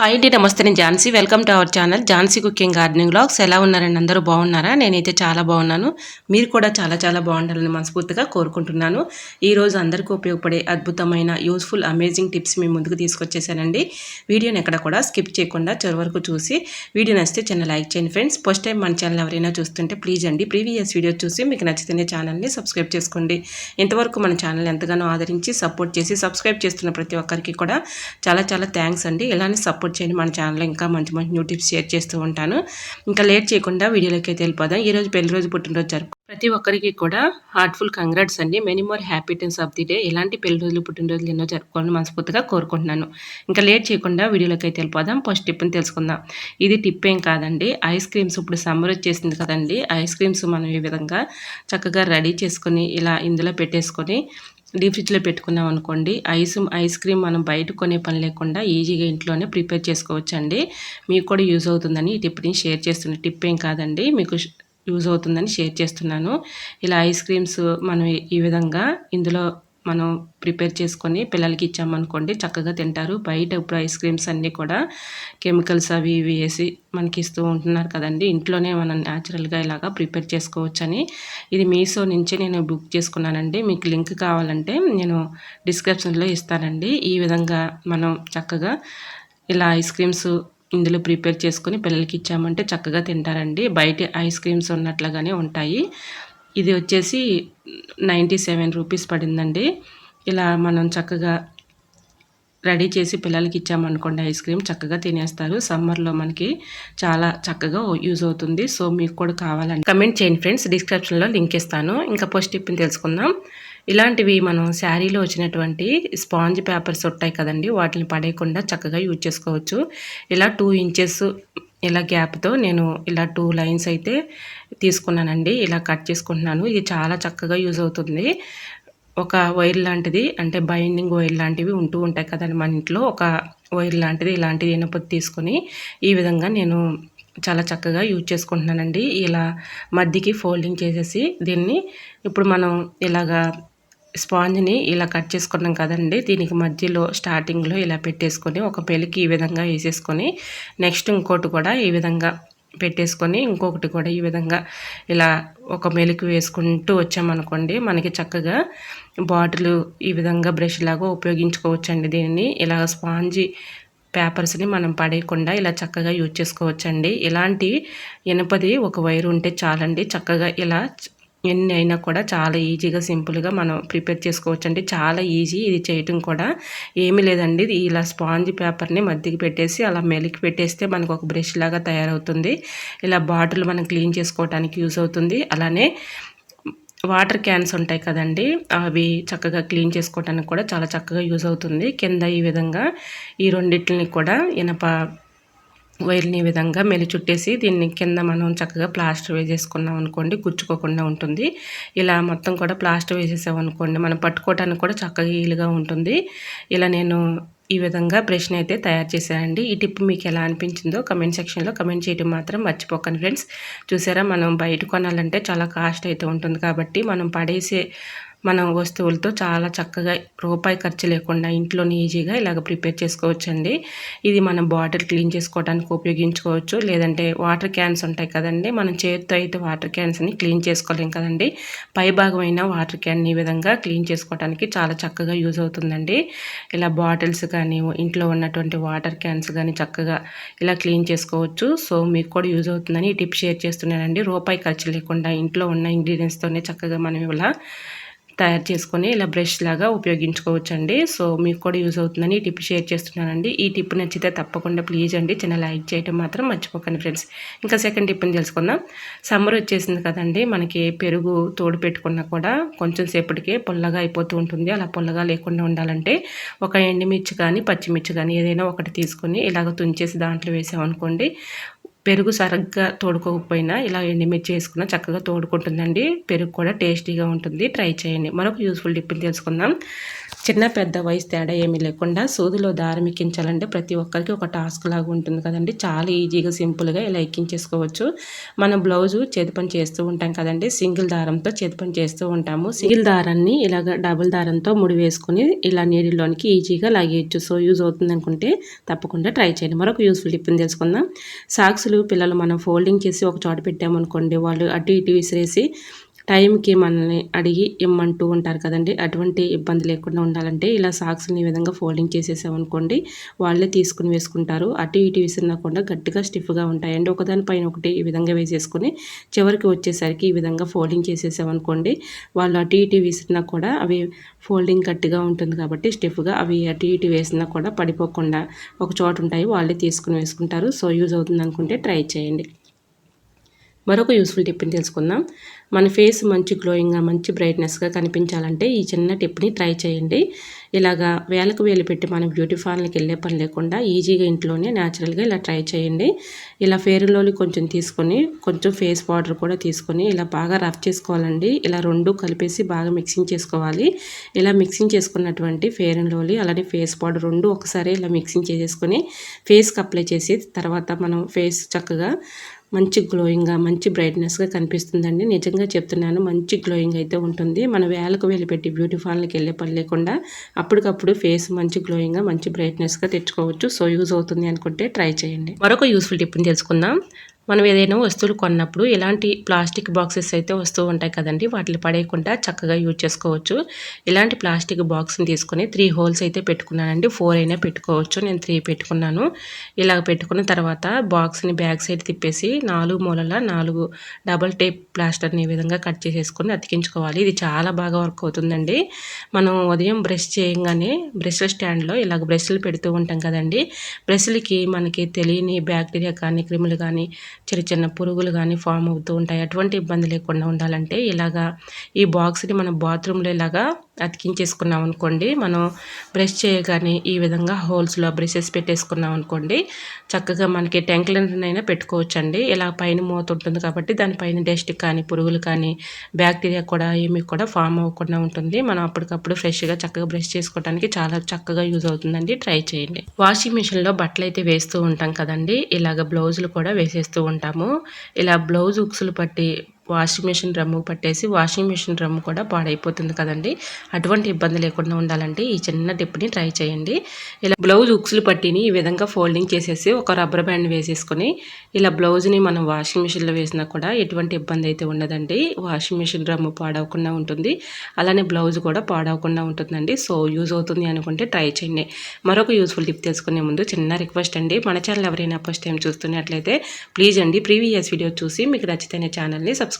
Hi అండి నమస్తే నేను Jhansi welcome to our channel Jhansi cooking gardening blogs ఎలా ఉన్నారండి? అందరూ బాగున్నారా? నేనైతే చాలా బాగున్నాను. మీరు కూడా చాలా చాలా బాగుండాలని మనస్ఫూర్తిగా కోరుకుంటున్నాను. ఈరోజు అందరికీ ఉపయోగపడే అద్భుతమైన యూస్ఫుల్ అమేజింగ్ టిప్స్ మీ ముందుకు తీసుకొచ్చేసానండి. వీడియోని ఎక్కడ కూడా స్కిప్ చేయకుండా చివరి వరకు చూసి వీడియో నచ్చితే చిన్న లైక్ చేయండి ఫ్రెండ్స్ ఫస్ట్ టైం మన ఛానల్ ఎవరైనా చూస్తుంటే ప్లీజ్ అండి ప్రీవియస్ వీడియో చూసి మీకు నచ్చితేనే ఛానల్ని సబ్స్క్రైబ్ చేసుకోండి. ఇంతవరకు మన ఛానల్ ఎంతగానో ఆదరించి సపోర్ట్ చేసి సబ్స్క్రైబ్ చేస్తున్న ప్రతి ఒక్కరికి కూడా చాలా చాలా థ్యాంక్స్ అండి. ఇలానే సపోర్ట్ చేయండి మన ఛానల్లో ఇంకా మంచి మంచి న్యూ టిప్స్ షేర్ చేస్తూ ఉంటాను. ఇంకా లేట్ చేయకుండా వీడియోలోకి అయితే వెళ్ళిపోదాం. ఈరోజు పెళ్ళి రోజు పుట్టినరోజు జరుపు ప్రతి ఒక్కరికి కూడా హార్ట్ఫుల్ కంగ్రాట్స్ అండి. Many more happiness of the day. ఇలాంటి పెళ్ళి రోజులు పుట్టినరోజులు ఎన్నో జరుపుకోవాలని మనస్ఫూర్తిగా కోరుకుంటున్నాను. ఇంకా లేట్ చేయకుండా వీడియోలోకి అయితే వెళ్ళిపోదాం. ఫస్ట్ టిప్ని తెలుసుకుందాం. ఇది టిప్ ఏం కాదండి. ఐస్ క్రీమ్స్ ఇప్పుడు సమ్మర్ వచ్చేసింది కదండి. ఐస్ క్రీమ్స్ మనం ఈ విధంగా చక్కగా రెడీ చేసుకొని ఇలా ఇందులో పెట్టేసుకొని డీప్ ఫ్రిడ్జ్లో పెట్టుకున్నాం అనుకోండి ఐస్ ఐస్ క్రీమ్ మనం బయట కొనే పని లేకుండా ఈజీగా ఇంట్లోనే ప్రిపేర్ చేసుకోవచ్చు అండి మీకు కూడా యూజ్ అవుతుందని ఈ టిప్ని షేర్ చేస్తున్న టిప్ ఏం కాదండి మీకు యూజ్ అవుతుందని షేర్ చేస్తున్నాను. ఇలా ఐస్ క్రీమ్స్ మనం ఈ విధంగా ఇందులో మనం ప్రిపేర్ చేసుకొని పిల్లలకి ఇచ్చామనుకోండి చక్కగా తింటారు. బయట ఇప్పుడు ఐస్ క్రీమ్స్ అన్నీ కూడా కెమికల్స్ అవి ఇవి వేసి మనకి ఇస్తూ ఉంటున్నారు కదండి. ఇంట్లోనే మనం న్యాచురల్గా ఇలాగా ప్రిపేర్ చేసుకోవచ్చని. ఇది మీషో నుంచి నేను బుక్ చేసుకున్నానండి. మీకు లింక్ కావాలంటే నేను డిస్క్రిప్షన్లో ఇస్తానండి. ఈ విధంగా మనం చక్కగా ఇలా ఐస్ క్రీమ్స్ ఇందులో ప్రిపేర్ చేసుకొని పిల్లలకి ఇచ్చామంటే చక్కగా తింటారండి. బయట ఐస్ క్రీమ్స్ ఉన్నట్లుగానే ఉంటాయి. ఇది వచ్చేసి నైంటీ సెవెన్ రూపీస్ పడిందండి. ఇలా మనం చక్కగా రెడీ చేసి పిల్లలకి ఇచ్చామనుకోండి ఐస్ క్రీమ్ చక్కగా తినేస్తారు. సమ్మర్లో మనకి చాలా చక్కగా యూజ్ అవుతుంది. సో మీకు కూడా కావాలంటే కమెంట్ చేయండి ఫ్రెండ్స్. డిస్క్రిప్షన్లో లింక్ ఇస్తాను. ఇంకా పోస్ట్ టిప్ని తెలుసుకుందాం. ఇలాంటివి మనం శారీలో వచ్చినటువంటి స్పాంజ్ పేపర్స్ ఉంటాయి కదండి వాటిని పడేయకుండా చక్కగా యూజ్ చేసుకోవచ్చు. ఇలా టూ ఇంచెస్ ఇలా గ్యాప్తో నేను ఇలా టూ లైన్స్ అయితే తీసుకున్నానండి. ఇలా కట్ చేసుకుంటున్నాను. ఇది చాలా చక్కగా యూజ్ అవుతుంది. ఒక వైర్ లాంటిది అంటే బైండింగ్ వైర్ లాంటివి ఉంటూ ఉంటాయి కదండి మన ఇంట్లో. ఒక వైర్ లాంటిది ఇలాంటిది ఇనపతి తీసుకొని ఈ విధంగా నేను చాలా చక్కగా యూజ్ చేసుకుంటున్నానండి. ఇలా మధ్యకి ఫోల్డింగ్ చేసేసి దీన్ని ఇప్పుడు మనం ఇలాగా స్పాంజ్ని ఇలా కట్ చేసుకున్నాం కదండి. దీనికి మధ్యలో స్టార్టింగ్లో ఇలా పెట్టేసుకొని ఒక పెళ్ళికి ఈ విధంగా వేసేసుకొని నెక్స్ట్ ఇంకోటి కూడా ఈ విధంగా పెట్టేసుకొని ఇంకొకటి కూడా ఈ విధంగా ఇలా ఒక మెలికి వేసుకుంటూ వచ్చామనుకోండి మనకి చక్కగా బాటిల్ ఈ విధంగా బ్రష్ లాగా ఉపయోగించుకోవచ్చండి. దీన్ని ఇలా స్పాంజీ పేపర్స్ని మనం పడేయకుండా ఇలా చక్కగా యూజ్ చేసుకోవచ్చండి. ఇలాంటి ఇనపది ఒక వైరు ఉంటే చాలండి. చక్కగా ఇలా ఎన్ని అయినా కూడా చాలా ఈజీగా సింపుల్గా మనం ప్రిపేర్ చేసుకోవచ్చు అండి చాలా ఈజీ ఇది చేయటం కూడా. ఏమీ లేదండి. ఇలా స్పాంజ్ పేపర్ని మధ్యకి పెట్టేసి అలా మెలికి పెట్టేస్తే మనకు ఒక బ్రష్ లాగా తయారవుతుంది. ఇలా బాటిల్ మనం క్లీన్ చేసుకోవడానికి యూజ్ అవుతుంది. అలానే వాటర్ క్యాన్స్ ఉంటాయి కదండి. అవి చక్కగా క్లీన్ చేసుకోవడానికి కూడా చాలా చక్కగా యూజ్ అవుతుంది. కింద ఈ విధంగా ఈ రెండింటిని కూడా ఇనప వైర్ని ఈ విధంగా మెలి చుట్టేసి దీన్ని కింద మనం చక్కగా ప్లాస్టర్ వేసేసుకున్నాం అనుకోండి గుచ్చుకోకుండా ఉంటుంది. ఇలా మొత్తం కూడా ప్లాస్టర్ వేసేసామనుకోండి మనం పట్టుకోవడానికి కూడా చక్కగా ఈలుగా ఉంటుంది. ఇలా నేను ఈ విధంగా బ్రష్ని అయితే తయారు చేశానండి. ఈ టిప్ మీకు ఎలా అనిపించిందో కమెంట్ సెక్షన్లో కమెంట్ చేయడం మాత్రం మర్చిపోకండి ఫ్రెండ్స్. చూసారా మనం బయట కొనాలంటే చాలా కాస్ట్ అయితే ఉంటుంది కాబట్టి మనం పడేసే మన వస్తువులతో చాలా చక్కగా రూపాయి ఖర్చు లేకుండా ఇంట్లోనే ఈజీగా ఇలాగ ప్రిపేర్ చేసుకోవచ్చండి. ఇది మనం బాటిల్ క్లీన్ చేసుకోవడానికి ఉపయోగించుకోవచ్చు. లేదంటే వాటర్ క్యాన్స్ ఉంటాయి కదండి మనం చేతితో అయితే వాటర్ క్యాన్స్ని క్లీన్ చేసుకోలేం కదండి. పై భాగమైన వాటర్ క్యాన్ ఈ విధంగా క్లీన్ చేసుకోవడానికి చాలా చక్కగా యూజ్ అవుతుందండి. ఇలా బాటిల్స్ కానీ ఇంట్లో ఉన్నటువంటి వాటర్ క్యాన్స్ కానీ చక్కగా ఇలా క్లీన్ చేసుకోవచ్చు. సో మీకు కూడా యూజ్ అవుతుందని ఈ టిప్ షేర్ చేస్తున్నానండి. రూపాయి ఖర్చు లేకుండా ఇంట్లో ఉన్న ఇంగ్రీడియంట్స్తోనే చక్కగా మనం ఇలా తయారు చేసుకొని ఇలా బ్రష్ లాగా ఉపయోగించుకోవచ్చండి. సో మీకు కూడా యూజ్ అవుతుందని ఈ టిప్ షేర్ చేస్తున్నానండి. ఈ టిప్ నచ్చితే తప్పకుండా ప్లీజ్ అండి చిన్న లైక్ చేయడం మాత్రం మర్చిపోకండి ఫ్రెండ్స్. ఇంకా సెకండ్ టిప్ని తెలుసుకుందాం. సమ్మర్ వచ్చేసింది కదండి మనకి పెరుగు తోడు పెట్టుకున్నా కూడా కొంచెం సేపటికే పొల్లగా అయిపోతూ ఉంటుంది. అలా పొల్లగా లేకుండా ఉండాలంటే ఒక ఎండుమిర్చి కానీ పచ్చిమిర్చి కానీ ఏదైనా ఒకటి తీసుకొని ఇలాగ తుంచేసి దాంట్లో వేసామనుకోండి పెరుగు సరిగ్గా తోడుకోకపోయినా ఇలా ఎండిమిర్చి వేసుకున్న చక్కగా తోడుకుంటుందండి. పెరుగు కూడా టేస్టీగా ఉంటుంది. ట్రై చేయండి. మరొక యూస్ఫుల్ టిప్ని తెలుసుకుందాం. చిన్న పెద్ద వయసు తేడా ఏమీ లేకుండా సూదిలో దారం ఎక్కించాలంటే ప్రతి ఒక్కరికి ఒక టాస్క్ లాగా ఉంటుంది కదండి. చాలా ఈజీగా సింపుల్గా ఇలా ఎక్కించేసుకోవచ్చు. మనం బ్లౌజు చేతి పని చేస్తూ ఉంటాం కదండి. సింగిల్ దారంతో చేతి పని చేస్తూ ఉంటాము. సింగిల్ దారాన్ని ఇలాగ డబుల్ దారంతో ముడి వేసుకుని ఇలా నీడిలోనికి ఈజీగా లాగేయచ్చు. సో యూజ్ అవుతుంది అనుకుంటే తప్పకుండా ట్రై చేయండి. మరొక యూస్ఫుల్ టిప్ని తెలుసుకుందాం. పిల్లలు మనం ఫోల్డింగ్ చేసి ఒక చోట పెట్టామనుకోండి వాళ్ళు అటు ఇటు విసిరేసి టైంకి మనల్ని అడిగి ఇమ్మంటూ ఉంటారు కదండి. అటువంటి ఇబ్బంది లేకుండా ఉండాలంటే ఇలా సాక్స్ని ఈ విధంగా ఫోల్డింగ్ చేసేసామనుకోండి వాళ్ళే తీసుకుని వేసుకుంటారు. అటు ఇటు విసిరినకుండా గట్టిగా స్టిఫ్గా ఉంటాయండి. ఒకదానిపైన ఒకటి ఈ విధంగా వేసేసుకొని చివరికి వచ్చేసరికి ఈ విధంగా ఫోల్డింగ్ చేసేసామనుకోండి వాళ్ళు అటు ఇటు విసిరినా కూడా అవి ఫోల్డింగ్ గట్టిగా ఉంటుంది కాబట్టి స్టిఫ్గా అవి అటు ఇటు వేసినా కూడా పడిపోకుండా ఒక చోట ఉంటాయి వాళ్ళే తీసుకుని వేసుకుంటారు. సో యూజ్ అవుతుంది అనుకుంటే ట్రై చేయండి. మరొక యూస్ఫుల్ టిప్ని తెలుసుకుందాం. మన ఫేస్ మంచి గ్లోయింగ్గా మంచి బ్రైట్నెస్గా కనిపించాలంటే ఈ చిన్న టిప్ని ట్రై చేయండి. ఇలాగా వేలకు వేలు పెట్టి మనం బ్యూటీ పార్లర్కి వెళ్ళే పని లేకుండా ఈజీగా ఇంట్లోనే న్యాచురల్గా ఇలా ట్రై చేయండి. ఇలా ఫేర్లోని కొంచెం తీసుకొని కొంచెం ఫేస్ పౌడర్ కూడా తీసుకొని ఇలా బాగా రఫ్ చేసుకోవాలండి. ఇలా రెండు కలిపేసి బాగా మిక్సింగ్ చేసుకోవాలి. ఇలా మిక్సింగ్ చేసుకున్నటువంటి ఫేర్ అండ్ లోలీ అలానే ఫేస్ పౌడర్ రెండు ఒకసారి ఇలా మిక్సింగ్ చేసేసుకొని ఫేస్కి అప్లై చేసి తర్వాత మనం ఫేస్ చక్కగా మంచి గ్లోయింగ్గా మంచి బ్రైట్నెస్గా కనిపిస్తుందండి. నిజంగా చెప్తున్నాను మంచి గ్లోయింగ్ అయితే ఉంటుంది. మన వేలకు వెళ్ళి పెట్టి బ్యూటీ పార్లర్కి వెళ్ళే పని లేకుండా అప్పటికప్పుడు ఫేస్ మంచి గ్లోయింగ్గా మంచి బ్రైట్నెస్గా తెచ్చుకోవచ్చు. సో యూజ్ అవుతుంది అనుకుంటే ట్రై చేయండి. మరొక యూస్ఫుల్ టిప్ని తెలుసుకుందాం. మనం ఏదైనా వస్తువులు కొన్నప్పుడు ఇలాంటి ప్లాస్టిక్ బాక్సెస్ అయితే వస్తూ ఉంటాయి కదండి. వాటిని పడేయకుండా చక్కగా యూజ్ చేసుకోవచ్చు. ఇలాంటి ప్లాస్టిక్ బాక్స్ని తీసుకొని త్రీ హోల్స్ అయితే పెట్టుకున్నానండి. ఫోర్ అయినా పెట్టుకోవచ్చు. నేను త్రీ పెట్టుకున్నాను. ఇలా పెట్టుకున్న తర్వాత బాక్స్ని బ్యాక్ సైడ్ తిప్పేసి నాలుగు మూలల నాలుగు డబల్ టేప్ ప్లాస్టర్ని ఈ విధంగా కట్ చేసేసుకొని అతికించుకోవాలి. ఇది చాలా బాగా వర్క్ అవుతుందండి. మనం ఉదయం బ్రష్ చేయగానే బ్రష్ల స్టాండ్లో ఇలాగ బ్రష్లు పెడుతూ ఉంటాం కదండి. బ్రష్లకి మనకి తెలియని బ్యాక్టీరియా కానీ క్రిములు కానీ చిన్న చిన్న పురుగులు కానీ ఫామ్ అవుతూ ఉంటాయి. అటువంటి ఇబ్బంది లేకుండా ఉండాలంటే ఇలాగా ఈ బాక్స్ని మనం బాత్రూంలో ఇలాగా అతికించేసుకున్నాం అనుకోండి మనం బ్రష్ చేయగానే ఈ విధంగా హోల్స్లో బ్రషెస్ పెట్టేసుకున్నాం అనుకోండి చక్కగా మనకి ట్యాంక్లైనా పెట్టుకోవచ్చండి. ఇలా పైన మూత ఉంటుంది కాబట్టి దానిపైన డస్ట్ కానీ పురుగులు కానీ బ్యాక్టీరియా కూడా ఏమి కూడా ఫామ్ అవ్వకుండా ఉంటుంది. మనం అప్పటికప్పుడు ఫ్రెష్గా చక్కగా బ్రష్ చేసుకోవడానికి చాలా చక్కగా యూజ్ అవుతుందండి. ట్రై చేయండి. వాషింగ్ మిషన్లో బట్టలు అయితే వేస్తూ ఉంటాం కదండి. ఇలాగ బ్లౌజులు కూడా వేసేస్తూ అంటాము ఇలా బ్లౌజ్ ఉక్సులు పట్టి వాషింగ్ మిషన్ డ్రమ్ము పట్టేసి వాషింగ్ మిషన్ డ్రమ్ము కూడా పాడైపోతుంది కదండి. అటువంటి ఇబ్బంది లేకుండా ఉండాలంటే ఈ చిన్న టిప్ని ట్రై చేయండి. ఇలా బ్లౌజ్ ఉక్స్లు పట్టిని ఈ విధంగా ఫోల్డింగ్ చేసేసి ఒక రబ్బర్ బ్యాండ్ వేసేసుకొని ఇలా బ్లౌజ్ని మనం వాషింగ్ మిషన్లో వేసినా కూడా ఎటువంటి ఇబ్బంది అయితే ఉండదండి. వాషింగ్ మిషన్ డ్రమ్ము పాడవకుండా ఉంటుంది. అలానే బ్లౌజ్ కూడా పాడవకుండా ఉంటుందండి. సో యూజ్ అవుతుంది అనుకుంటే ట్రై చేయండి. మరొక యూస్ఫుల్ టిప్ తెలుసుకునే ముందు చిన్న రిక్వెస్ట్ అండి. మన ఛానల్ ఎవరైనా ఫస్ట్ టైం చూస్తున్నట్లయితే ప్లీజ్ అండి ప్రీవియస్ వీడియో చూసి మీకు నచ్చితే ఛానల్ని సబ్స్క్రైబ్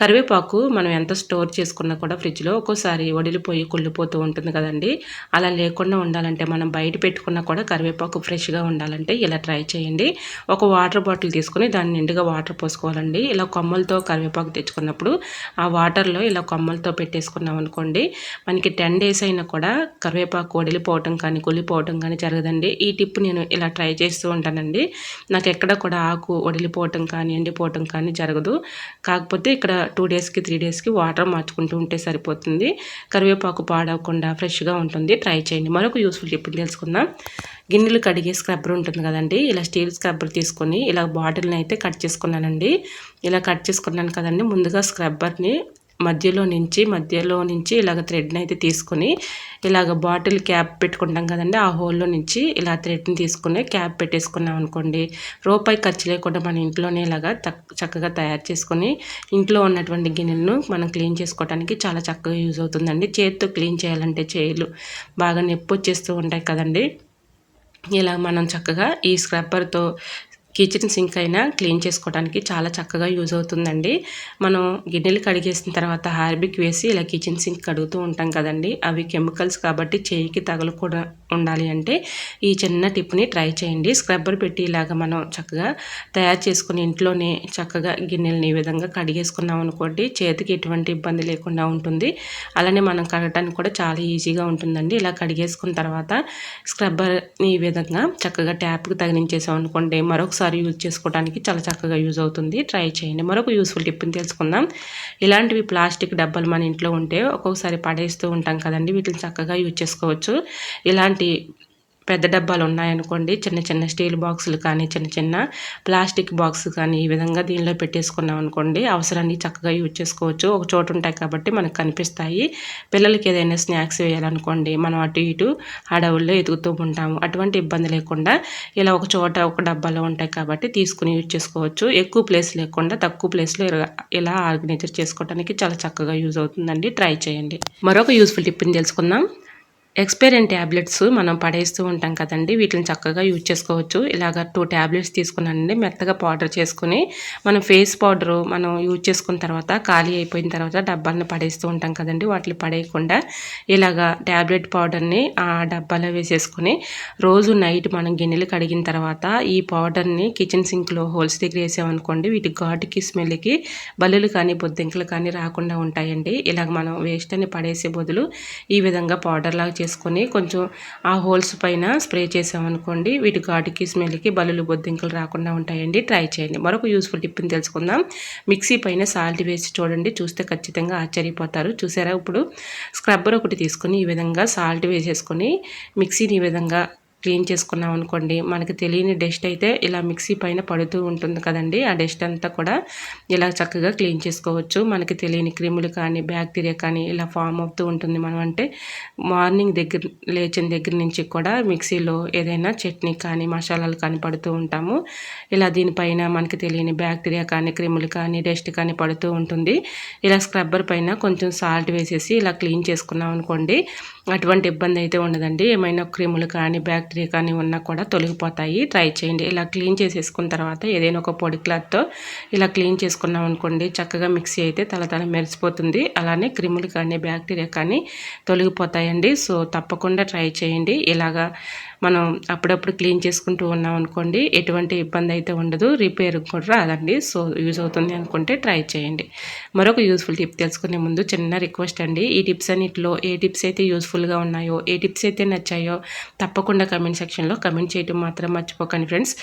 కరివేపాకు మనం ఎంత స్టోర్ చేసుకున్నా కూడా ఫ్రిడ్జ్లో ఒక్కోసారి వడిలిపోయి కుళ్ళిపోతూ ఉంటుంది కదండి. అలా లేకుండా ఉండాలంటే మనం బయట పెట్టుకున్నా కూడా కరివేపాకు ఫ్రెష్గా ఉండాలంటే ఇలా ట్రై చేయండి. ఒక వాటర్ బాటిల్ తీసుకొని దాన్ని నిండుగా వాటర్ పోసుకోవాలండి. ఇలా కొమ్మలతో కరివేపాకు తెచ్చుకున్నప్పుడు ఆ వాటర్లో ఇలా కొమ్మలతో పెట్టేసుకున్నాం అనుకోండి మనకి టెన్ డేస్ అయినా కూడా కరివేపాకు వడిలిపోవటం కానీ కుళ్ళిపోవటం కానీ జరగదండి. ఈ టిప్ నేను ఇలా ట్రై చేస్తూ ఉంటానండి. నాకు ఎక్కడ కూడా ఆకు వడిలిపోవటం కానీ ఎండిపోవటం కానీ జరగదు. కాకపోతే ఇక్కడ టూ డేస్కి త్రీ డేస్కి వాటర్ మార్చుకుంటూ ఉంటే సరిపోతుంది. కరివేపాకు పాడవకుండా ఫ్రెష్గా ఉంటుంది. ట్రై చేయండి. మరొక యూస్ఫుల్ టిప్ తెలుసుకుందాం. గిన్నెలు కడిగే స్క్రబ్బర్ ఉంటుంది కదండి. ఇలా స్టీల్ స్క్రబ్బర్ తీసుకొని ఇలా బాటిల్ని అయితే కట్ చేసుకున్నానండి. ఇలా కట్ చేసుకున్నాను కదండి. ముందుగా స్క్రబ్బర్ని మధ్యలో నుంచి మధ్యలో నుంచి ఇలాగ థ్రెడ్ని అయితే తీసుకొని ఇలాగ బాటిల్ క్యాప్ పెట్టుకుంటాం కదండి ఆ హోల్లో నుంచి ఇలా థ్రెడ్ని తీసుకుని క్యాప్ పెట్టేసుకున్నాం అనుకోండి రూపాయి ఖర్చు లేకుండా మన ఇంట్లోనే ఇలాగా చక్కగా తయారు చేసుకొని ఇంట్లో ఉన్నటువంటి గిన్నెలను మనం క్లీన్ చేసుకోవడానికి చాలా చక్కగా యూజ్ అవుతుందండి. చేతితో క్లీన్ చేయాలంటే చేయలు బాగా నొప్పి వచ్చేస్తూ ఉంటాయి కదండి. ఇలా మనం చక్కగా ఈ స్క్రబ్బర్తో కిచెన్ సింక్ అయినా క్లీన్ చేసుకోవడానికి చాలా చక్కగా యూజ్ అవుతుందండి. మనం గిన్నెలు కడిగేసిన తర్వాత హార్బిక్ వేసి ఇలా కిచెన్ సింక్ కడుగుతూ ఉంటాం కదండి. అవి కెమికల్స్ కాబట్టి చేయికి తగలకూడదు ఉండాలి అంటే ఈ చిన్న టిప్ని ట్రై చేయండి. స్క్రబ్బర్ పెట్టి ఇలాగ మనం చక్కగా తయారు చేసుకుని ఇంట్లోనే చక్కగా గిన్నెలని ఈ విధంగా కడిగేసుకున్నాం అనుకోండి చేతికి ఎటువంటి ఇబ్బంది లేకుండా ఉంటుంది. అలానే మనం కడగటానికి కూడా చాలా ఈజీగా ఉంటుందండి. ఇలా కడిగేసుకున్న తర్వాత స్క్రబ్బర్ని ఈ విధంగా చక్కగా ట్యాప్కి తగిలించేసాం అనుకోండి మరొకసారి ఒకసారి యూజ్ చేసుకోవడానికి చాలా చక్కగా యూజ్ అవుతుంది. ట్రై చేయండి. మరొక యూస్ఫుల్ టిప్ని తెలుసుకుందాం. ఇలాంటివి ప్లాస్టిక్ డబ్బాలు మన ఇంట్లో ఉంటే ఒక్కొక్కసారి పడేస్తూ ఉంటాం కదండి. వీటిని చక్కగా యూజ్ చేసుకోవచ్చు. ఇలాంటి పెద్ద డబ్బాలు ఉన్నాయనుకోండి చిన్న చిన్న స్టీల్ బాక్సులు కానీ చిన్న చిన్న ప్లాస్టిక్ బాక్స్ కానీ ఈ విధంగా దీనిలో పెట్టేసుకున్నాం అనుకోండి అవసరాన్ని చక్కగా యూజ్ చేసుకోవచ్చు. ఒక చోటు ఉంటాయి కాబట్టి మనకు కనిపిస్తాయి. పిల్లలకి ఏదైనా స్నాక్స్ వేయాలనుకోండి మనం అటు ఇటు అడవుల్లో ఎదుగుతూ ఉంటాము. అటువంటి ఇబ్బంది లేకుండా ఇలా ఒక చోట ఒక డబ్బాలో ఉంటాయి కాబట్టి తీసుకుని యూజ్ చేసుకోవచ్చు. ఎక్కువ ప్లేస్ లేకుండా తక్కువ ప్లేస్లో ఇలా ఆర్గనైజర్ చేసుకోవడానికి చాలా చక్కగా యూజ్ అవుతుందండి. ట్రై చేయండి. మరొక యూస్ఫుల్ టిప్ని తెలుసుకుందాం. ఎక్స్పైరియన్ ట్యాబ్లెట్స్ మనం పడేస్తూ ఉంటాం కదండి. వీటిని చక్కగా యూజ్ చేసుకోవచ్చు. ఇలాగ టూ ట్యాబ్లెట్స్ తీసుకున్నానండి. మెత్తగా పౌడర్ చేసుకుని మనం ఫేస్ పౌడరు మనం యూజ్ చేసుకున్న తర్వాత ఖాళీ అయిపోయిన తర్వాత డబ్బాలను పడేస్తూ ఉంటాం కదండి. వాటిని పడేయకుండా ఇలాగ ట్యాబ్లెట్ పౌడర్ని ఆ డబ్బాలో వేసేసుకుని రోజు నైట్ మనం గిన్నెలు కడిగిన తర్వాత ఈ పౌడర్ని కిచెన్ సింక్లో హోల్స్ దగ్గర వేసామనుకోండి వీటి ఘాటుకి స్మెల్కి బల్లులు కానీ బొద్దింకలు కానీ రాకుండా ఉంటాయండి. ఇలాగ మనం వేస్ట్ అని పడేసే బదులు ఈ విధంగా పౌడర్ లాగా చేసుకొని కొంచెం ఆ హోల్స్ పైన స్ప్రే చేసామనుకోండి వీటి ఘాటుకి స్మెల్కి బల్లులు బొద్దింకలు రాకుండా ఉంటాయండి. ట్రై చేయండి. మరొక యూస్ఫుల్ టిప్ని తెలుసుకుందాం. మిక్సీ పైన సాల్ట్ వేసి చూడండి చూస్తే ఖచ్చితంగా ఆశ్చర్యపోతారు. చూసారా? ఇప్పుడు స్క్రబ్బర్ ఒకటి తీసుకొని ఈ విధంగా సాల్ట్ వేసేసుకొని మిక్సీని ఈ విధంగా క్లీన్ చేసుకున్నాం అనుకోండి మనకి తెలియని డస్ట్ అయితే ఇలా మిక్సీ పైన పడుతూ ఉంటుంది కదండి. ఆ డస్ట్ అంతా కూడా ఇలా చక్కగా క్లీన్ చేసుకోవచ్చు. మనకి తెలియని క్రిములు కానీ బ్యాక్టీరియా కానీ ఇలా ఫామ్ అవుతూ ఉంటుంది మనం అంటే. మార్నింగ్ దగ్గర లేచిన దగ్గర నుంచి కూడా మిక్సీలో ఏదైనా చట్నీ కానీ మసాలాలు కానీ పడుతూ ఉంటాము. ఇలా దీనిపైన మనకి తెలియని బ్యాక్టీరియా కానీ క్రిములు కానీ డస్ట్ కానీ పడుతూ ఉంటుంది. ఇలా స్క్రబ్బర్ పైన కొంచెం సాల్ట్ వేసేసి ఇలా క్లీన్ చేసుకున్నాం అనుకోండి అటువంటి ఇబ్బంది అయితే ఉండదండి. ఏమైనా క్రిములు కానీ బ్యాక్టీరియా కానీ ఉన్నా కూడా తొలగిపోతాయి. ట్రై చేయండి. ఇలా క్లీన్ చేసేసుకున్న తర్వాత ఏదైనా ఒక పొడి క్లాత్తో ఇలా క్లీన్ చేసుకున్నాం అనుకోండి చక్కగా మిక్సీ అయితే తల తల మెరిసిపోతుంది. అలానే క్రిములు కానీ బ్యాక్టీరియా కానీ తొలగిపోతాయండి. సో తప్పకుండా ట్రై చేయండి. ఇలాగా మనం అప్పుడప్పుడు క్లీన్ చేసుకుంటూ ఉన్నాం అనుకోండి ఎటువంటి ఇబ్బంది అయితే ఉండదు. రిపేర్ కూడా రాదండి. సో యూజ్ అవుతుంది అనుకుంటే ట్రై చేయండి. మరొక యూస్ఫుల్ టిప్ తెలుసుకునే ముందు చిన్న రిక్వెస్ట్ అండి. ఈ టిప్స్ అన్నిటిలో ఏ టిప్స్ అయితే యూస్ఫుల్గా ఉన్నాయో ఏ టిప్స్ అయితే నచ్చాయో తప్పకుండా కమెంట్ సెక్షన్లో కమెంట్ చేయడం మాత్రం మర్చిపోకండి ఫ్రెండ్స్.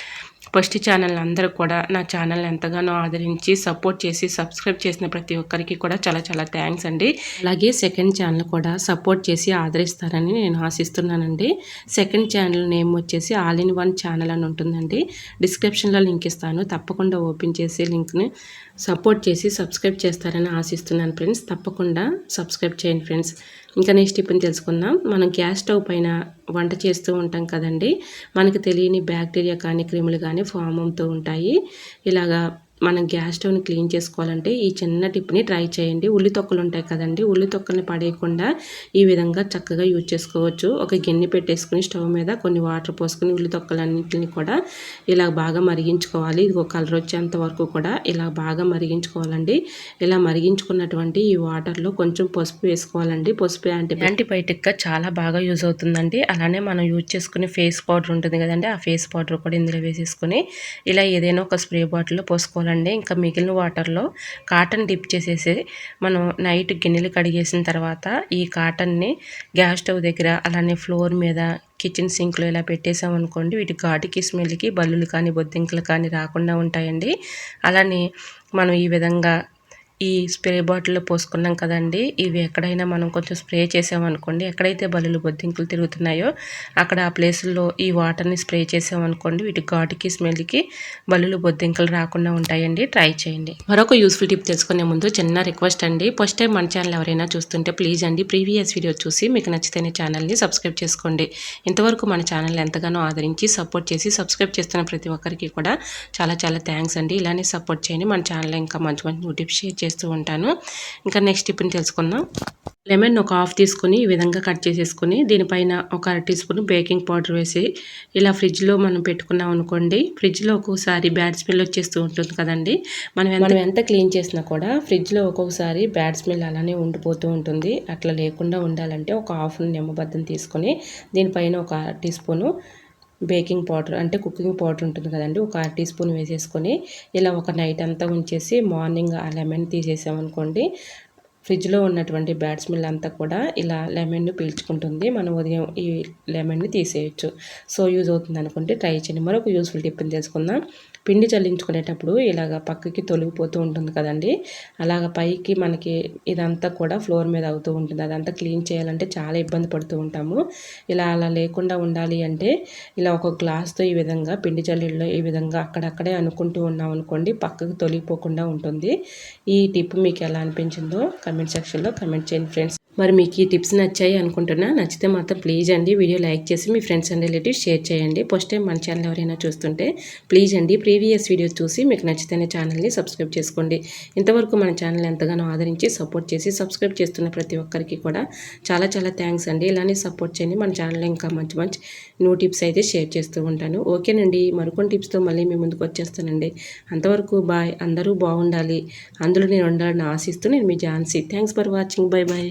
ఫస్ట్ ఛానల్ అందరూ కూడా నా ఛానల్ ఎంతగానో ఆదరించి సపోర్ట్ చేసి సబ్స్క్రైబ్ చేసిన ప్రతి ఒక్కరికి కూడా చాలా చాలా థ్యాంక్స్ అండి. అలాగే సెకండ్ ఛానల్ కూడా సపోర్ట్ చేసి ఆదరిస్తారని నేను ఆశిస్తున్నానండి. సెకండ్ ఛానల్ నేమ్ వచ్చేసి ఆల్ ఇన్ వన్ ఛానల్ అని ఉంటుందండి. డిస్క్రిప్షన్లో లింక్ ఇస్తాను. తప్పకుండా ఓపెన్ చేసి లింక్ని సపోర్ట్ చేసి సబ్స్క్రైబ్ చేస్తారని ఆశిస్తున్నాను ఫ్రెండ్స్. తప్పకుండా సబ్స్క్రైబ్ చేయండి ఫ్రెండ్స్. ఇంకా నెక్స్ట్ ఇప్పుడు తెలుసుకుందాం. మనం గ్యాస్ స్టవ్ పైన వంట చేస్తూ ఉంటాం కదండి. మనకు తెలియని బ్యాక్టీరియా కానీ క్రిములు కానీ ఫామ్ అవుతూ ఉంటాయి. ఇలాగా మనం గ్యాస్ స్టవ్ని క్లీన్ చేసుకోవాలంటే ఈ చిన్న టిప్ని ట్రై చేయండి. ఉల్లి తొక్కలు ఉంటాయి కదండి ఉల్లి తొక్కల్ని పడేయకుండా ఈ విధంగా చక్కగా యూజ్ చేసుకోవచ్చు. ఒక గిన్నె పెట్టేసుకుని స్టవ్ మీద కొన్ని వాటర్ పోసుకుని ఉల్లి తొక్కలన్నింటిని కూడా ఇలా బాగా మరిగించుకోవాలి. ఇది ఒక కలర్ వచ్చేంత వరకు కూడా ఇలా బాగా మరిగించుకోవాలండి. ఇలా మరిగించుకున్నటువంటి ఈ వాటర్లో కొంచెం పసుపు వేసుకోవాలండి. పసుపు యాంటీ యాంటీబయాటిక్గా చాలా బాగా యూజ్ అవుతుందండి. అలానే మనం యూజ్ చేసుకునే ఫేస్ పౌడర్ ఉంటుంది కదండి ఆ ఫేస్ పౌడర్ కూడా ఇందులో వేసేసుకుని ఇలా ఏదైనా ఒక స్ప్రే బాటిల్లో పోసుకోవాలి చేసుకోవాలండి ఇంకా మిగిలిన వాటర్లో కాటన్ డిప్ చేసేసి మనం నైట్ గిన్నెలు కడిగేసిన తర్వాత ఈ కాటన్ని గ్యాస్ స్టవ్ దగ్గర అలానే ఫ్లోర్ మీద కిచెన్ సింక్లో ఇలా పెట్టేసామనుకోండి వీటి ఘాటుకి స్మెల్కి బల్లులు కానీ బొద్దింకలు కానీ రాకుండా ఉంటాయండి. అలానే మనం ఈ విధంగా ఈ స్ప్రే బాటిల్లో పోసుకున్నాం కదండి. ఇవి ఎక్కడైనా మనం కొంచెం స్ప్రే చేసామనుకోండి ఎక్కడైతే బలులు బొద్దింకులు తిరుగుతున్నాయో అక్కడ ఆ ప్లేసుల్లో ఈ వాటర్ని స్ప్రే చేసామనుకోండి వీటి ఘాటుకి స్మెల్కి బలులు బొద్దింకలు రాకుండా ఉంటాయండి. ట్రై చేయండి. మరొక యూస్ఫుల్ టిప్ తెలుసుకునే ముందు చిన్న రిక్వెస్ట్ అండి. ఫస్ట్ టైం మన ఛానల్ ఎవరైనా చూస్తుంటే ప్లీజ్ అండి ప్రీవియస్ వీడియో చూసి మీకు నచ్చితేనే ఛానల్ని సబ్స్క్రైబ్ చేసుకోండి. ఇంతవరకు మన ఛానల్ ఎంతగానో ఆదరించి సపోర్ట్ చేసి సబ్స్క్రైబ్ చేస్తున్న ప్రతి ఒక్కరికి కూడా చాలా చాలా థ్యాంక్స్ అండి. ఇలానే సపోర్ట్ చేయండి. మన ఛానల్ ఇంకా మంచి మంచి టిప్స్ షేర్ చేస్తూ ఉంటాను. ఇంకా నెక్స్ట్ టిప్ని తెలుసుకుందాం. లెమన్ ఒక హాఫ్ తీసుకొని ఈ విధంగా కట్ చేసేసుకొని దీనిపైన ఒక అర టీ స్పూన్ బేకింగ్ పౌడర్ వేసి ఇలా ఫ్రిడ్జ్లో మనం పెట్టుకున్నాం అనుకోండి ఫ్రిడ్జ్లో ఒక్కొక్కసారి బ్యాడ్ స్మెల్ వచ్చేస్తూ ఉంటుంది కదండి. మనం మనం ఎంత క్లీన్ చేసినా కూడా ఫ్రిడ్జ్లో ఒక్కొక్కసారి బ్యాడ్ స్మెల్ అలానే ఉండిపోతూ ఉంటుంది. అట్లా లేకుండా ఉండాలంటే ఒక హాఫ్ నిమ్మబద్దం తీసుకొని దీనిపైన ఒక టీ స్పూను బేకింగ్ పౌడర్ అంటే కుకింగ్ పౌడర్ ఉంటుంది కదండి. ఒక అర టీ స్పూన్ వేసేసుకొని ఇలా ఒక నైట్ అంతా ఉంచేసి మార్నింగ్ ఆ లెమన్ తీసేసామనుకోండి ఫ్రిడ్జ్లో ఉన్నటువంటి బ్యాడ్ స్మెల్ అంతా కూడా ఇలా లెమన్ని పీల్చుకుంటుంది. మనం ఉదయం ఈ లెమన్ని తీసేయచ్చు. సో యూజ్ అవుతుంది అనుకుంటే ట్రై చేయండి. మరొక యూస్ఫుల్ టిప్ని తెలుసుకుందాం. పిండి చల్లించుకునేటప్పుడు ఇలాగ పక్కకి తొలగిపోతూ ఉంటుంది కదండి. అలాగ పైకి మనకి ఇదంతా కూడా ఫ్లోర్ మీద అవుతూ ఉంటుంది. అదంతా క్లీన్ చేయాలంటే చాలా ఇబ్బంది పడుతూ ఉంటాము. ఇలా అలా లేకుండా ఉండాలి అంటే ఇలా ఒక గ్లాస్తో ఈ విధంగా పిండి చల్లీల్లో ఈ విధంగా అక్కడక్కడే అనుకుంటూ ఉన్నాం అనుకోండి పక్కకు తొలగిపోకుండా ఉంటుంది. ఈ టిప్ మీకు ఎలా అనిపించిందో కమెంట్ సెక్షన్లో కమెంట్ చేయండి ఫ్రెండ్స్. మరి మీకు ఈ టిప్స్ నచ్చాయి అనుకుంటున్నా నచ్చితే మాత్రం ప్లీజ్ అండి వీడియో లైక్ చేసి మీ ఫ్రెండ్స్ అండ్ రిలేటివ్స్ షేర్ చేయండి. ఫస్ట్ టైం మన ఛానల్ ఎవరైనా చూస్తుంటే ప్లీజ్ అండి ప్రీవియస్ వీడియోస్ చూసి మీకు నచ్చితేనే ఛానల్ని సబ్స్క్రైబ్ చేసుకోండి. ఇంతవరకు మన ఛానల్ ఎంతగానో ఆదరించి సపోర్ట్ చేసి సబ్స్క్రైబ్ చేస్తున్న ప్రతి ఒక్కరికి కూడా చాలా చాలా థ్యాంక్స్ అండి. ఇలానే సపోర్ట్ చేయండి. మన ఛానల్లో ఇంకా మంచి మంచి న్యూ టిప్స్ అయితే షేర్ చేస్తూ ఉంటాను. ఓకేనండి. మరికొన్ని టిప్స్తో మళ్ళీ మీ ముందుకు వచ్చేస్తానండి. అంతవరకు బాయ్. అందరూ బాగుండాలి. అందులో నేను ఉండాలని ఆశిస్తూ నేను మీ Jhansi. Thanks for watching. Bye bye